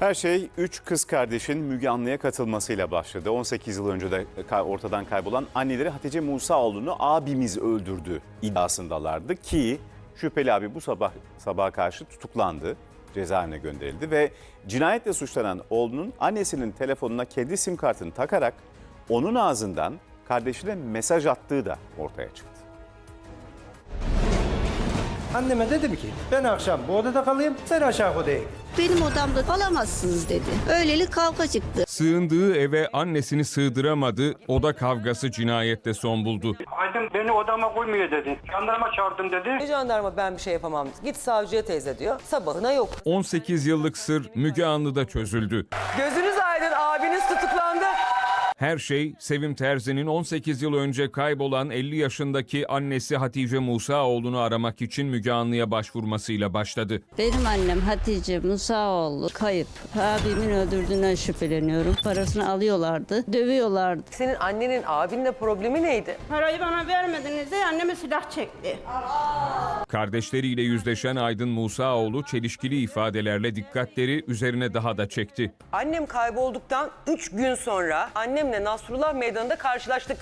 Her şey 3 kız kardeşin Müge Anlı'ya katılmasıyla başladı. 18 yıl önce de ortadan kaybolan anneleri Hatice Musaoğlu'nu abimiz öldürdü iddiasındalardı ki şüpheli abi bu sabah sabaha karşı tutuklandı. Cezaevine gönderildi ve cinayetle suçlanan oğlunun annesinin telefonuna kendi sim kartını takarak onun ağzından kardeşine mesaj attığı da ortaya çıktı. Anneme dedim ki ben akşam bu odada kalayım sen aşağı odaya git. Benim odamda kalamazsınız dedi. Öylelik kavga çıktı. Sığındığı eve annesini sığdıramadı, oda kavgası cinayette son buldu. Aydın beni odama koymuyor dedi. Jandarma çağırdım dedi. Jandarma ben bir şey yapamam. Git savcıya teyze diyor. Sabahına yok. 18 yıllık sır Müge Anlı'da çözüldü. Tutuklandı. Her şey Sevim Terzi'nin 18 yıl önce kaybolan 50 yaşındaki annesi Hatice Musaoğlu'nu aramak için Müge Anlı'ya başvurmasıyla başladı. Benim annem Hatice Musaoğlu kayıp. Abimin öldürdüğünden şüpheleniyorum. Parasını alıyorlardı, dövüyorlardı. Senin annenin abinle problemi neydi? Parayı bana vermediniz de anneme silah çekti. Kardeşleriyle yüzleşen Aydın Musaoğlu çelişkili ifadelerle dikkatleri üzerine daha da çekti. Annem kaybolduktan 3 gün sonra annemle Nasrullah Meydanı'nda karşılaştık.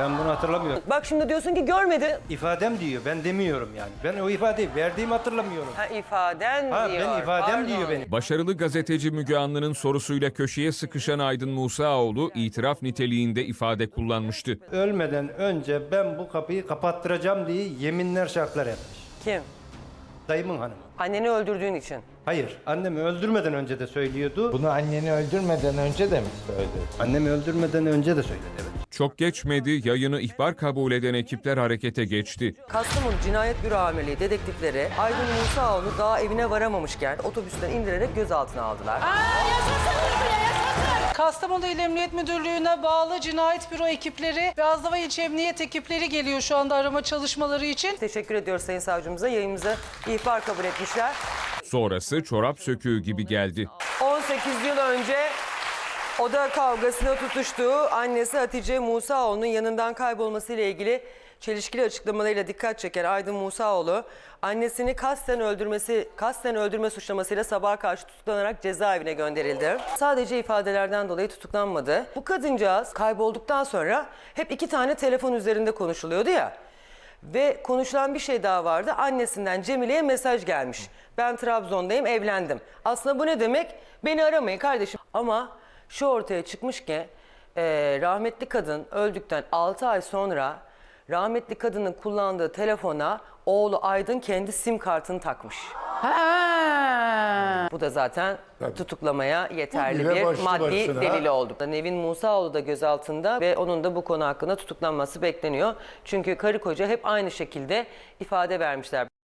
Ben bunu hatırlamıyorum. Bak şimdi diyorsun ki görmedi. İfadem diyor ben demiyorum yani. Ben o ifadeyi verdiğimi hatırlamıyorum. Ha ifaden Ha diyor. ben ifadem Pardon. diyor benim. Başarılı gazeteci Müge Anlı'nın sorusuyla köşeye sıkışan Aydın Musaoğlu itiraf niteliğinde ifade kullanmıştı. Ölmeden önce ben bu kapıyı kapattıracağım diye yeminler şartlar yapmış. Kim? Dayımın hanımı. Anneni öldürdüğün için. Hayır annemi öldürmeden önce de söylüyordu. Bunu anneni öldürmeden önce de mi söyledi? Annemi öldürmeden önce de söyledi evet. Çok geçmedi yayını ihbar kabul eden ekipler harekete geçti. Kastamonu Cinayet Büro Amirliği dedektifleri Aydın Musaoğlu daha evine varamamışken otobüsten indirerek gözaltına aldılar. Kastamonu İl Emniyet Müdürlüğü'ne bağlı cinayet büro ekipleri ve Azdava İlçe Emniyet ekipleri geliyor şu anda arama çalışmaları için. Teşekkür ediyoruz Sayın Savcımıza. Yayımıza ihbar kabul etmişler. Sonrası çorap söküğü gibi geldi. 18 yıl önce oda kavgasına tutuştuğu annesi Hatice Musaoğlu'nun yanından kaybolmasıyla ilgili çelişkili açıklamalarıyla dikkat çeken Aydın Musaoğlu, annesini kasten öldürmesi, kasten öldürme suçlamasıyla sabaha karşı tutuklanarak cezaevine gönderildi. Sadece ifadelerden dolayı tutuklanmadı. Bu kadıncağız kaybolduktan sonra hep iki tane telefon üzerinde konuşuluyordu ya. Ve konuşulan bir şey daha vardı. Annesinden Cemile'ye mesaj gelmiş. Ben Trabzon'dayım, evlendim. Aslında bu ne demek? Beni aramayın kardeşim. Ama şu ortaya çıkmış ki e, rahmetli kadın öldükten 6 ay sonra rahmetli kadının kullandığı telefona oğlu Aydın kendi sim kartını takmış. Bu da zaten tutuklamaya yeterli bile bir başlı maddi başına. delil oldu. Nevin Musaoğlu da gözaltında ve onun da bu konu hakkında tutuklanması bekleniyor. Çünkü karı koca hep aynı şekilde ifade vermişler.